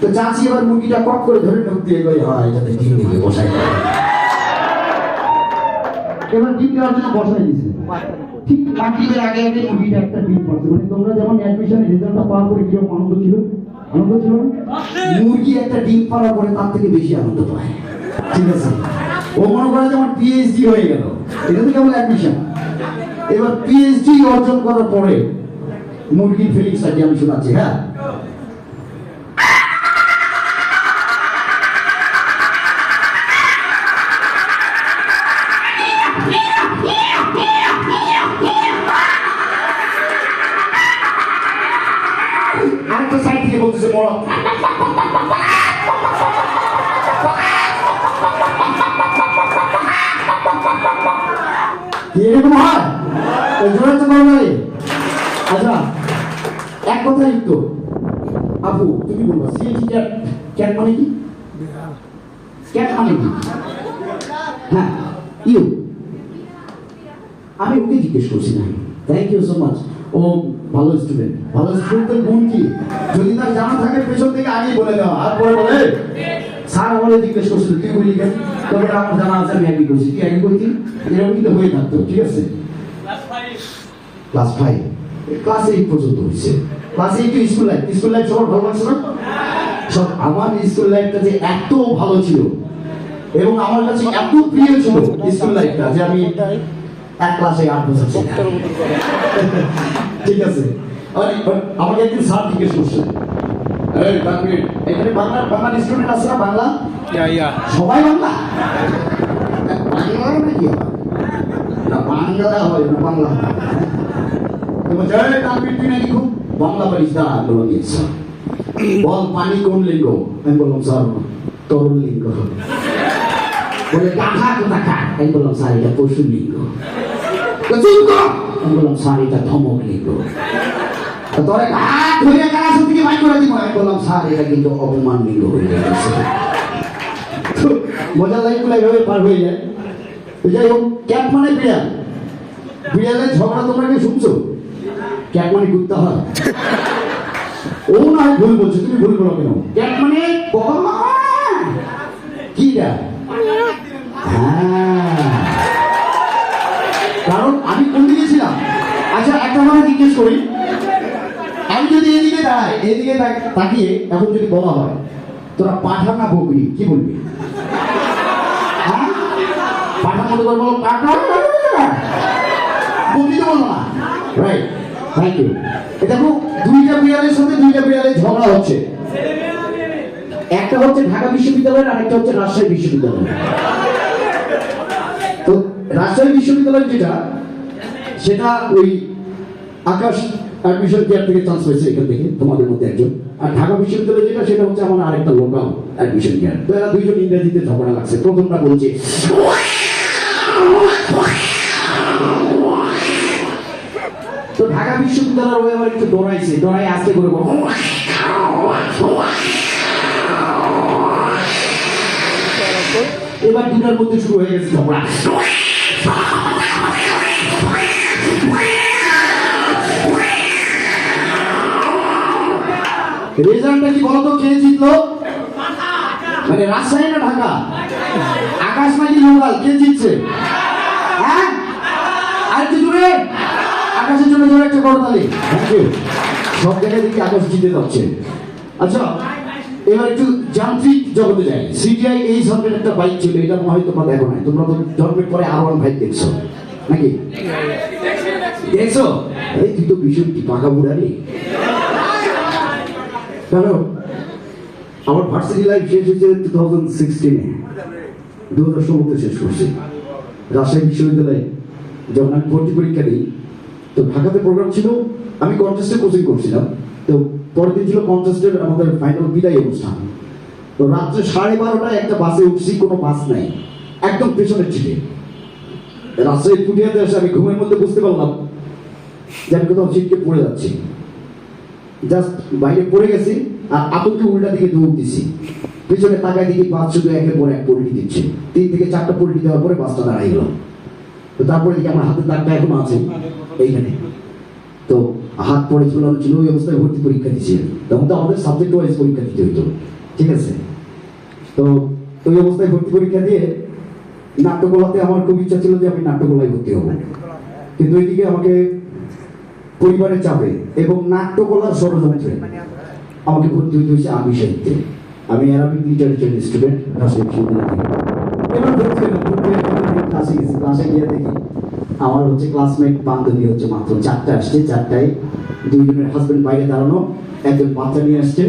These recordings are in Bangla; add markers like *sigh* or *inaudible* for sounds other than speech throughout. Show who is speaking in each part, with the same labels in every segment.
Speaker 1: তো চাচি এবার মুরগিটা কপ করে ধরে ঢুক দিয়ে গই, হয় এটাতে ডিম দিবে বসাই। এবার ডিম দেওয়ার জন্য বসাই দিয়েছে মানে মুরগি একটা ডিম পরে তার থেকে বেশি আনন্দ ঠিক আছে? ও মনে করে পিএইচডি হয়ে এবার পিএইচডি অর্জন করার পরে মুরগির ফিলিংসটাকে আমি শোনাচ্ছি? হ্যাঁ? সাইড থেকে বলতেছে বড় কি এরকম হয়? ওই তো বড় লাগে আচ্ছা এক কথাই তো আপু তুমি বলবা সিএনজি ক্যাট ক্যাট মানে কি? ক্যাট মানে কি? হ্যাঁ ইউ। আমি ওকে জিজ্ঞেস করছি না। থ্যাংক ইউ সো মাচ ও ভালো স্টুডেন্ট ভালো স্টুডেন্টের গুণ কি? যদি তার জানা থাকে পেছন থেকে আগেই বলে দেওয়া। আর পরে বলে স্যার আমাদের জিজ্ঞেস করছিল তুই বলি কেন তবে আমার জানা আছে আমি একই করছি। তুই একই করছি? এরকম কিন্তু হয়ে থাকতো ঠিক আছে? ক্লাস ফাইভ ক্লাস এইট পর্যন্ত হয়েছে। Class eight school life school life সবার ভালো লাগছে না? সব আমার স্কুল লাইফটা যে এত ভালো ছিল এবং আমার কাছে এত প্রিয় ছিল স্কুল লাইফটা যে আমি এক ক্লাসে আট বছর। *laughs* ঠিক আছে। আমাকে একদিন স্যার জিজ্ঞেস করছে। এখানে বাংলা বাংলা স্টুডেন্ট আছে না বাংলা. সবাই বাংলা? বাংলা নাকি? বাংলা হয় না বাংলা হয়। তো বলছে, "এই তানভীর, তুই নাকি খুব বাংলা পারিস না আমি বললাম বল পানি কোন লিঙ্গ? আমি বললাম স্যার তরুণ লিঙ্গ বলে কাঠা কোথা খা। আমি বললাম স্যার এটা পশু লিঙ্গ। "চুপ কর!" আমি বললাম স্যার এটা ধমক এটা কিন্তু অপমান গেছে মজা লাগে গুলো এভাবে পার যাই হোক ক্যাট মানে বিড়াল বিড়ালের ঝগড়া তোমরা কি শুনছো ক্যাট মানে কুত্তা হয় ও না হয় বলছো তুমি ভুল বলো কেন ক্যাট মানে কি হ্যাঁ জিজ্ঞেস করি আমি যদি এদিকে দাঁড়াই এদিকে তাক- তাকিয়ে এখন যদি বলা হয়, তোরা পাঠা না বকরি, কি বলবি? হ্যাঁ? দুইটা বিড়ালের সাথে দুইটা হচ্ছে। একটা হচ্ছে ঢাকা হচ্ছে বিশ্ববিদ্যালয়। তো রাজশাহী বিশ্ববিদ্যালয় যেটা, সেটা ওই আকাশ অ্যাডমিশন কেয়ার থেকে চান্স হয়েছে এখান থেকে, তোমাদের মধ্যে একজন। আর ঢাকা বিশ্ববিদ্যালয় যেটা, সেটা হচ্ছে আমার আরেকটা লোকাল অ্যাডমিশন কেয়ার তো এরা দুইজন ইংরেজিতে ঝগড়া লাগছে। প্রথমটা বলছে, তো ঢাকা বিশ্ববিদ্যালয়ের ওই আবার একটু ডরাইছে ডরাই আস্তে করে এবার দুটার মধ্যে শুরু হয়ে গেছে ঝগড়া। রেজাল্টটা কি বলতো? কে জিতলো? মানে রাজশাহী না ঢাকা? আকাশ নাকি লোকাল, কে জিতছে? হ্যাঁ? আর একটু জুড়ে আকাশের জন্য জোরে একটা করতালি সব জায়গায় দেখি আকাশ জিতে যাচ্ছে। আচ্ছা এবার একটু যান্ত্রিক জগতে যাই। সিটিআই এই ধরনের একটা বাইক ছিল, এটা মনে হয় তোমরা দেখো নাই। তোমরা তো জন্মের পরে আর ওয়ান বাইক দেখছ, নাকি? দেখছ? এই তুই তো ভীষণ কি পাকা বুড়া রে কেন? আমার ভার্সিটি লাইফ শেষ হয়েছে টু থাউজেন্ড সিক্সটিনে দু হাজার ষোলোতে শেষ করছি। রাজশাহী বিশ্ববিদ্যালয়ে যখন আমি ভর্তি পরীক্ষা দিই, তো ঢাকাতে প্রোগ্রাম ছিল, আমি কন্টেস্টে কোচিং করছিলাম। তো পরের দিন ছিল কন্টেস্টের আমাদের ফাইনাল বিদায় অনুষ্ঠান। তো রাত্রে সাড়ে বারোটায় একটা বাসে উঠছি, কোনো বাস নাই। একদম পেছনের ছিটে রাজশাহী পুটিয়াতে এসে আমি ঘুমের মধ্যে বুঝতে পারলাম যে আমি কোথাও ছিটকে পড়ে যাচ্ছি। জাস্ট বাইরে পড়ে গেছি, আর আতঙ্কে উল্টা দিকে দৌড় দিছি। পিছনে তাকায় দিকে বাস শুধু একের পর এক পল্টি দিচ্ছে। তিন থেকে চারটা পল্টি দেওয়ার পরে বাসটা দাঁড়াই গেল। তো তারপরে দিকে আমার হাতের দাগটা এখনও আছে এইখানে। তো হাত পড়ে ঝুলানো ছিল ওই অবস্থায় ভর্তি পরীক্ষা দিয়েছিলেন তখন তো আমাদের সাবজেক্ট ওয়াইজ পরীক্ষা দিতে হতো ঠিক আছে? তো ওই অবস্থায় ভর্তি পরীক্ষা দিয়ে নাট্যকলাতে আমার খুব ইচ্ছা ছিল যে আমি নাট্যকলায় ভর্তি হব। কিন্তু ওইদিকে আমাকে পরিবারের চাপে এবং নাট্যকলার ষড়যন্ত্রে। আমাকে ভর্তি হতে হয়েছে আমি সাহিত্যে। আমি অ্যারাবিক লিটারেচার স্টুডেন্ট রাজশাহী বিশ্ববিদ্যালয়। এবার ভর্তি আমার হচ্ছে ক্লাসমেট বান্ধবী হচ্ছে মাত্র চারটা আসছে, চারটায় দুইজনের হাজবেন্ড বাইরে দাঁড়ানো, একজন বাচ্চা নিয়ে আসছে।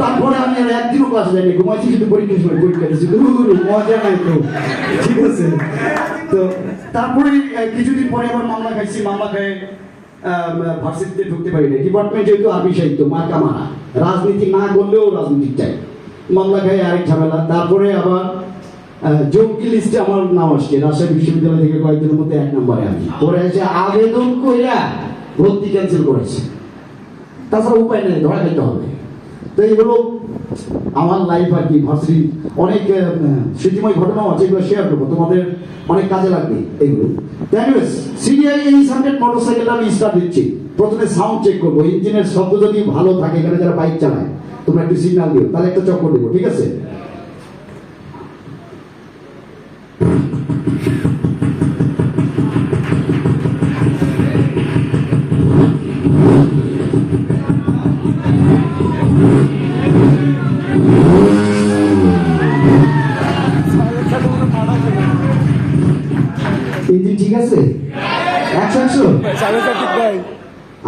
Speaker 1: তারপরে আমি আর একদিনও ক্লাসে যাইনি ঘুমাইছি শুধু পরীক্ষার সময় পরীক্ষা ধুর, মজা নাই তো। ঠিক আছে? তো তারপরে কিছুদিন পরে আবার মামলা খাইছি মামলা খাই ভার্সিটিতে ঢুকতে পারি না ডিপার্টমেন্ট যেহেতু আরবি সাহিত্য মার্কা মারা রাজনীতি না করলেও রাজনীতি চাই। মামলা খাই আরেক ঝামেলা। তারপরে আবার যোগ্য লিস্টে আমার নাম আসছে। রাজশাহী বিশ্ববিদ্যালয় থেকে কয়েকদিনের মধ্যে এক নম্বরে আমি। পরে এসে আবেদন কইরা ভর্তি ক্যান্সেল করেছে। তাছাড়া উপায় নেই ধরা খেতে হবে। তো এইগুলো আমার লাইফ আর কি অনেক স্মৃতিময় ঘটনাও আছে, এগুলো শেয়ার করব। তোমাদের অনেক কাজে লাগবে এইগুলো। Anyways CDI eight hundred motorcycle আমি স্টার্ট দিচ্ছি। প্রথমে সাউন্ড চেক করব। ইঞ্জিনের শব্দ যদি ভালো থাকে, এখানে যারা বাইক চালায়, তোমরা একটু সিগনাল দিও, তাহলে একটা চক্কর দেবো, ঠিক আছে?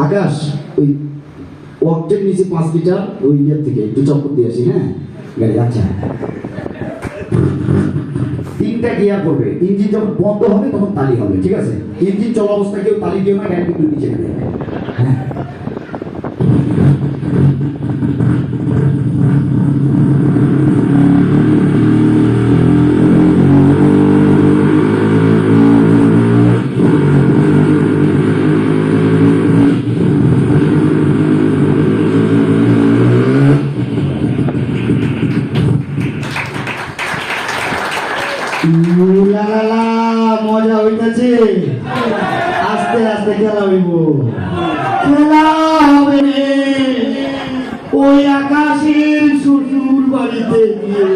Speaker 1: আকাশ, ওই ওয়াকটের নিচে পাঁচ লিটার ওই ইয়ের থেকে একটু চক্কর দিয়ে আসি হ্যাঁ? গাড়ি আচ্ছা তিনটা গিয়ার করবে ইঞ্জিন যখন বন্ধ হবে, তখন তালি হবে, ঠিক আছে? ইঞ্জিন চলা অবস্থা কেউ তালি দিও না গাড়ি কিন্তু নিচে নেবে। হ্যাঁ? উলালালা, মজা হইতাছে। আস্তে আস্তে খেলা হইব। খেলা হবে ওই আকাশের শ্বশুর বাড়িতে গিয়ে